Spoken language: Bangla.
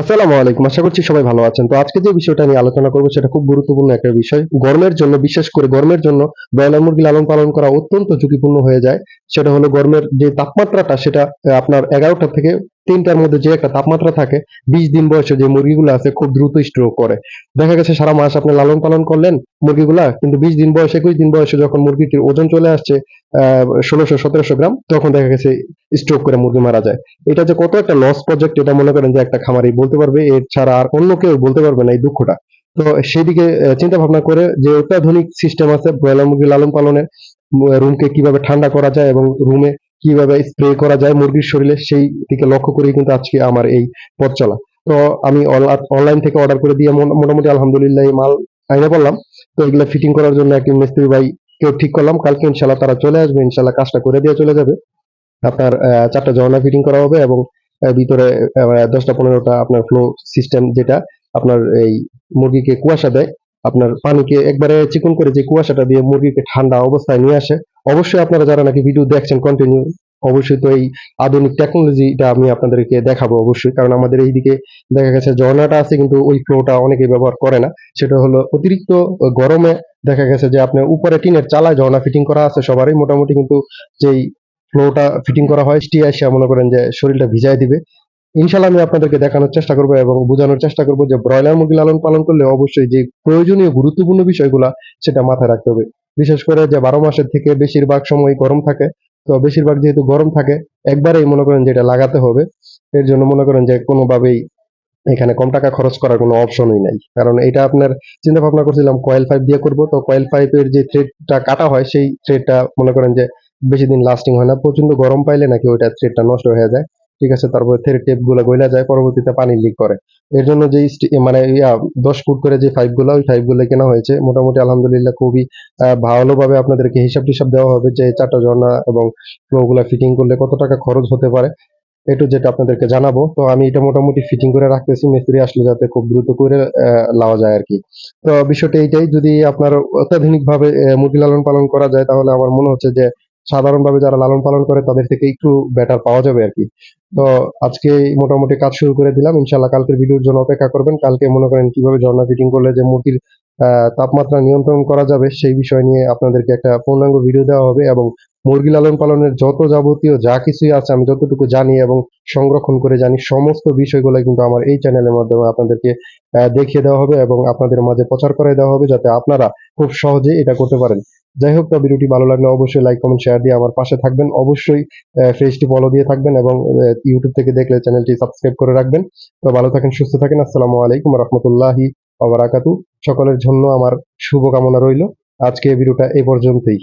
আসসালামু আলাইকুম। আশা করছি সবাই ভালো আছেন। তো আজকে যে বিষয়টা নিয়ে আলোচনা করব, সেটা খুব গুরুত্বপূর্ণ একটা বিষয়। গরমের জন্য, বিশেষ করে গরমের জন্য, ব্রয়লার মুরগি লালন পালন করা অত্যন্ত ঝুঁকিপূর্ণ হয়ে যায়। সেটা হলো গরমের যে তাপমাত্রাটা, সেটা আপনার এগারোটা থেকে তিনটার মধ্যে যে একটা তাপমাত্রা থাকে, বিশ দিন বয়সে যে মুরগিগুলো আছে খুব দ্রুত স্ট্রোক করে। দেখা গেছে সারা মাস আপনি লালন পালন করলেন মুরগিগুলা, কিন্তু বিশ দিন বয়সে, একুশ দিন বয়সে যখন মুরগিটির ওজন চলে আসছে ষোলোশো, সতেরোশো গ্রাম, তখন দেখা গেছে স্ট্রোক করে মুরগি মারা যায়। এটা যে কত একটা লস প্রজেক্ট এটা মনে করেন যে একটা খামারি বলতে পারবে এর ছাড়া আর অন্য কেউ বলতে পারবে না এই দুঃখটা। তো সেদিকে চিন্তা ভাবনা করে যে অত্যাধুনিক সিস্টেম আছে, ব্রয়লার মুরগি লালন পালনের রুমকে কীভাবে ঠান্ডা করা যায় এবং রুমে কীভাবে স্প্রে করা যায় মুরগির শরীরে সেই দিকে লক্ষ্য করেই কিন্তু আজকে আমার এই পথ চলা। তো আমি অনলাইন থেকে অর্ডার করে দিয়ে মোটা- মোটামুটি আলহামদুলিল্লাহ মাল আইনে বললাম তো এগুলো ফিটিং করার জন্য একটি মিস্ত্রি ভাই কেউ ঠিক করলাম। কালকে ইনশাল্লাহ তারা চলে আসবে। ইনশাল্লাহ কাজটা করে দিয়ে চলে যাবে। আপনার চারটা ঝর্ণা ফিটিং করা হবে এবং ভিতরে দশটা পনেরোটা আপনার ফ্লো সিস্টেম যেটা আপনার এই মুরগিকে কুয়াশা দেয়। আপনার পানিকে একবারে চিকন করে যে কুয়াশাটা দিয়ে মুরগিকে ঠান্ডা অবস্থায় নিয়ে আসে অবশ্যই আপনারা যারা নাকি ভিডিও দেখছেন কন্টিনিউ অবশ্যই তো এই আধুনিক টেকনোলজিটা আমি আপনাদেরকে দেখাবো অবশ্যই। কারণ আমাদের এইদিকে দেখা গেছে ঝর্ণাটা আছে, কিন্তু ওই ফ্লোটা অনেকে ব্যবহার করে না। সেটা হলো অতিরিক্ত গরমে দেখা গেছে যে আপনার উপরে টিনের চালায় ঝর্ণা ফিটিং করা আছে সবারই। মোটামুটি কিন্তু যেই ফ্লোটা ফিটিং করা হয় স্টি আসে মনে করেন যে শরীরটা ভিজায় দিবে। ইনশাল্লাহ আমি আপনাদেরকে দেখানোর চেষ্টা করব এবং বোঝানোর চেষ্টা করব যে ব্রয়লার মুরগি লালন পালন করলে অবশ্যই যে প্রয়োজনীয় গুরুত্বপূর্ণ বিষয়গুলা সেটা মাথায় রাখতে হবে। বিশেষ করে যে বারো মাসের থেকে বেশিরভাগ সময় গরম থাকে, তো বেশিরভাগ যেহেতু গরম থাকে, একবারেই মনে করেন যে এটা লাগাতে হবে। এর জন্য মনে করেন যে কোনোভাবেই এখানে কম টাকা খরচ করার কোনো অপশনই নাই। কারণ এটা আপনার চিন্তা ভাবনা করছিলাম কয়েল পাইপ দিয়ে করব, তো কয়েল পাইপের যে থ্রেডটা কাটা হয়, সেই থ্রেডটা মনে করেন যে বেশি দিন লাস্টিং হয় না। প্রচণ্ড গরম পাইলে নাকি ওইটা থ্রেডটা নষ্ট হয়ে যায়। ঠিক আছে, তারপরে থ্রেড টেপগুলো গইলা যায়, পরবর্তীতে পানি লিক করে। এর জন্য যে মানে ইয়া, দশ ফুট করে যে পাইপগুলো, ওই পাইপগুলো কেনা হয়েছে। মোটামুটি আলহামদুলিল্লাহ খুবই ভালোভাবে আপনাদেরকে হিসাব টিসাব দেওয়া হবে যে চারটা ঝর্ণা এবং ফ্লো গুলা ফিটিং করলে কত টাকা খরচ হতে পারে। একটু যেটা আপনাদেরকে জানাব। তো আমি এটা মোটামুটি ফিটিং করে রাখতেছি। মিস্ত্রি আসলে যাতে খুব দ্রুত করে লাওয়া যায় আর কি। তো বিষয়টা এইটাই। যদি আপনার অত্যাধুনিক ভাবে মুরগি লালন পালন করা যায়, তাহলে আমার মনে হচ্ছে যে সাধারণভাবে যারা লালন পালন করে তাদের থেকে একটু বেটার পাওয়া যাবে আর কি। তো আজকে মোটামুটি কাজ শুরু করে দিলাম। ইনশাল্লাহ কালকের ভিডিওর জন্য অপেক্ষা করবেন। কালকে মনে করেন কীভাবে ঝর্ণা ফিটিং করলে যে মুরগির তাপমাত্রা নিয়ন্ত্রণ করা যাবে সেই বিষয় নিয়ে আপনাদেরকে একটা পূর্ণাঙ্গ ভিডিও দেওয়া হবে এবং মুরগি লালন পালনের যত যাবতীয় যা কিছুই আছে আমি যতটুকু জানি এবং সংরক্ষণ করে জানি সমস্ত বিষয়গুলো কিন্তু আমার এই চ্যানেলের মাধ্যমে আপনাদেরকে দেখিয়ে দেওয়া হবে এবং আপনাদের মাঝে প্রচার করে দেওয়া হবে যাতে আপনারা খুব সহজে এটা করতে পারেন। যাই হোক তা ভিডিওটি ভালো লাগলে অবশ্যই লাইক কমেন্ট শেয়ার দিয়ে আমার পাশে থাকবেন। অবশ্যই ফেসটি ফলো দিয়ে থাকবেন এবং ইউটিউব থেকে দেখলে চ্যানেলটি সাবস্ক্রাইব করে রাখবেন। তো ভালো থাকেন, সুস্থ থাকেন। আসসালামু আলাইকুম রহমতুল্লাহি ওবারাকাতু সকলের জন্য আমার শুভকামনা রইল। আজকে এই ভিডিওটা এ পর্যন্তই।